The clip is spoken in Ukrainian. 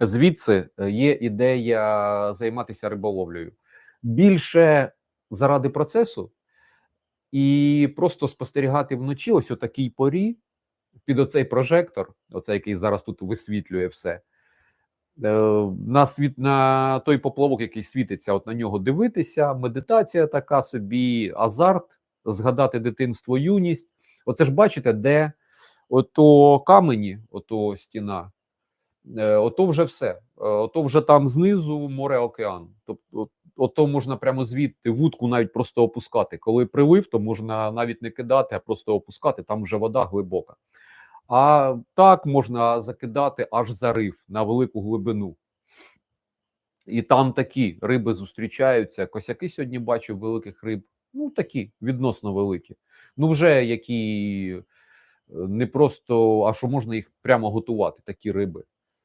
звідси е, є ідея займатися риболовлею більше заради процесу і просто спостерігати вночі, ось у такій порі, під оцей прожектор, оцей, який зараз тут висвітлює все. е, На світ на той поплавок, який світиться, от на нього дивитися, медитація така собі, азарт, згадати дитинство, юність. Оце ж бачите, де ото камені, ото стіна, ото вже все. Е, Ото вже там знизу море океан. Тобто, ото можна прямо звідти вудку навіть просто опускати. Коли прилив, то можна навіть не кидати, а просто опускати. Там вже вода глибока. А так можна закидати аж за риф на велику глибину. І там такі риби зустрічаються. Косяки сьогодні бачив великих риб. Ну, такі відносно великі. Ну, вже які е, не просто, а що можна їх прямо готувати, такі риби.